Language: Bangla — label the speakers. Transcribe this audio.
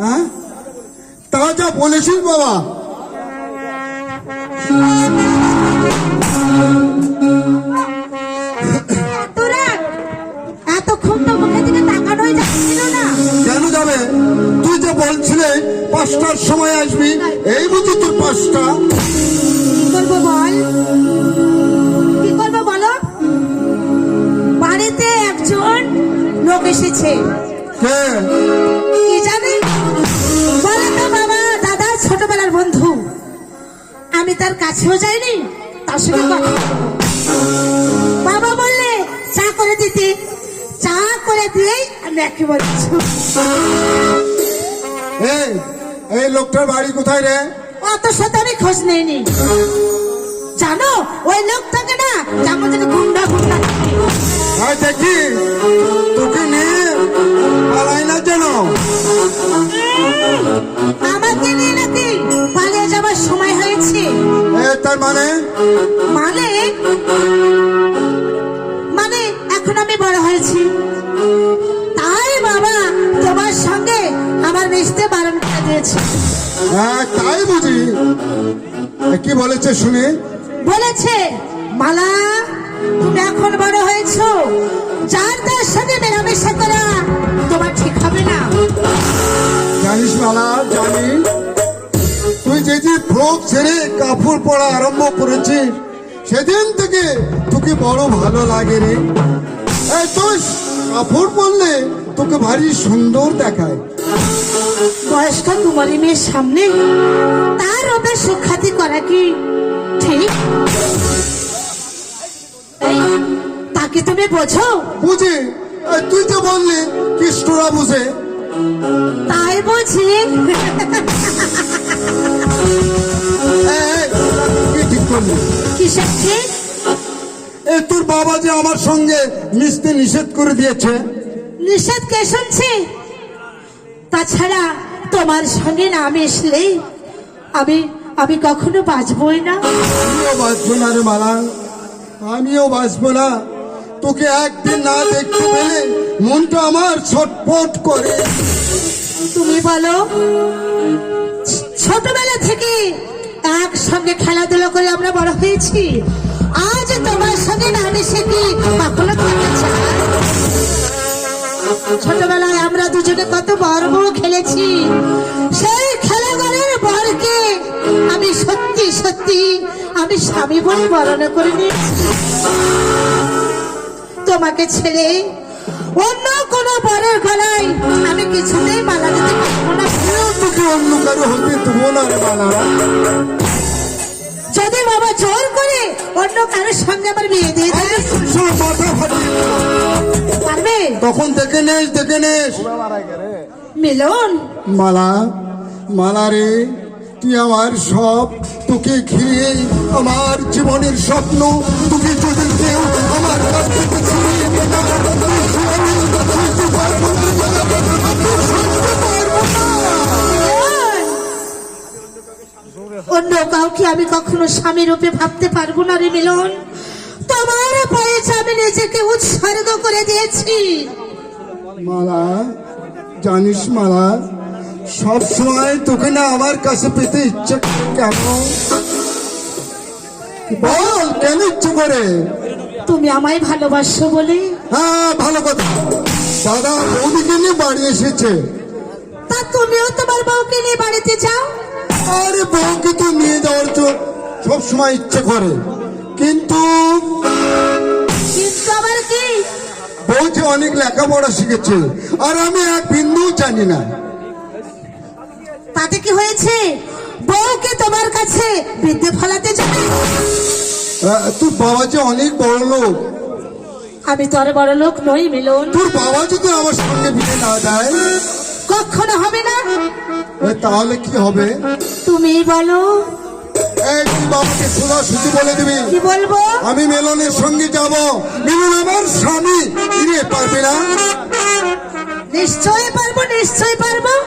Speaker 1: হ্যাঁ? তা যা বলেছিস বাবা। কেন যাবে? তুই যে বলছিলে পাঁচটার সময় আসবি এই বুঝি তোর পাঁচটা।
Speaker 2: কি করব বল? কি করব বলো? বাড়িতে একজন লোক এসেছে।
Speaker 1: কে
Speaker 2: কি জানে? বলে তো বাবা দাদা ছোটবেলার বন্ধু। আমি তার কাছেও যাইনি তার সঙ্গে কথা বাবা বললে চা করে দিতে। চা করে দিয়েই আমি একেবারে
Speaker 1: এই এই লোকটার বাড়ি কোথায় রে?
Speaker 2: অত সাথে আমি খোঁজ নেইনি। জানো ওই লোকটাকে না যেমন যেন গুন্ডা গুন্ডা
Speaker 1: হ্যাঁ দেখি। তার মানে?
Speaker 2: মানে? মানে এখন আমি বড় হয়েছি। তাই বাবা তোমার সঙ্গে আমার মিশতে বারণ করে দিয়েছে।
Speaker 1: হ্যাঁ তাই বুঝি। কি বলেছে শুনে?
Speaker 2: বলেছে মালা তুমি এখন বড় হয়েছো। যার তার সঙ্গে মেলামেশা করা তোমার ঠিক হবে না।
Speaker 1: জানিস মালা জানি। তুই যে ফ্রক ছেড়ে কাপড় পরা আরম্ভ করেছি সেদিন থেকে তোকে বড় ভালো লাগে রে। তুই কাপড় পরলে তোকে ভারী সুন্দর দেখায়।
Speaker 2: বয়স্ক কুমারী মেয়ের সামনে তার ওদের সুখ্যাতি করা কি ঠিক? তাকে তুমি বোঝো?
Speaker 1: বুঝি তুই তো বললি কৃষ্ণরা বুঝে।
Speaker 2: তাই বুঝি? কিসের ঠিক
Speaker 1: এ তোর বাবা যে আমার সঙ্গে মিশতে নিষেধ করে দিয়েছে।
Speaker 2: নিষেধ কে শুনছে? তাছাড়া তোমার সঙ্গে না মিশলে আমি আমি কখনো বাঁচবই না।
Speaker 1: আমিও বাঁচবো না রে মালা। আমিও বাঁচবো না। তোকে একদিন না দেখতে পেলে মনটা আমার ছটফট করে।
Speaker 2: তুমি বলো, ছোটবেলা থেকে একসঙ্গে খেলাধুলা করে আমরা বড় হয়েছি। আজ তোমার সঙ্গে না মিশে কি কখনো ছোটবেলায় আমরা দুজনে কত বড় খেলেছি। সেই খেলাঘরের বরকে আমি সত্যি সত্যি আমি স্বামী বলে বরণ করে নিয়েছি। তোমাকে ছেড়ে অন্য কোনো বরের গলায়
Speaker 1: কারও হতে দেবো না রে
Speaker 2: যদি বাবা জোর করে অন্য কারোর সঙ্গে আমার বিয়ে দিয়ে দেয়
Speaker 1: মাথা ফাটিয়ে
Speaker 2: পারবে?
Speaker 1: তখন দেখে নেস দেখে নেস।
Speaker 2: মিলন?
Speaker 1: মালা মালা রে তুই আমার সব তোকে ঘিরে আমার জীবনের স্বপ্ন তোকে যদি কেউ আমার কাছ থেকে ছিনিয়ে
Speaker 2: কাউকে আমি কখনো স্বামী রূপে ভাবতে পারব না রে মিলন। তোমার পায়ে আমি নিজেকে উৎসর্গ করে দিয়েছি।
Speaker 1: মালা জানিস মালা সব সময় তোকে না আমার কাছে পেতে ইচ্ছে কেন বল কেন ইচ্ছে করে?
Speaker 2: তুমি আমায় ভালোবাসো বলে?
Speaker 1: হ্যাঁ ভালো কথা। দাদা বৌদিকে নিয়ে বাড়ি এসেছে।
Speaker 2: তা তুমিও তোমার বউকে নিয়ে বাড়িতে যাও।
Speaker 1: আরে বউকে তো নিয়ে সব সময় ইচ্ছে করে। কিন্তু বউ যে অনেক লেখাপড়া শিখেছে আর আমি এক বিন্দু জানি না।
Speaker 2: তাতে কি হয়েছে? বউকে তোমার কাছে বিদ্যে ফলাতে যাবে
Speaker 1: তোর বাবা যে অনেক বড় লোক।
Speaker 2: আমি তো আর বড় লোক নই মিলন।
Speaker 1: তোর বাবা যদি আমার সঙ্গে বিয়ে না দেয়?
Speaker 2: কখনো হবে না?
Speaker 1: তাহলে কি হবে?
Speaker 2: তুমি বলো।
Speaker 1: বাবাকে সোজা সুজি বলে দিবি।
Speaker 2: কি বলব?
Speaker 1: আমি মেলনের সঙ্গে যাব। মিলন আমার স্বামী। পারবে না?
Speaker 2: নিশ্চয়ই পারব নিশ্চয়ই পারব।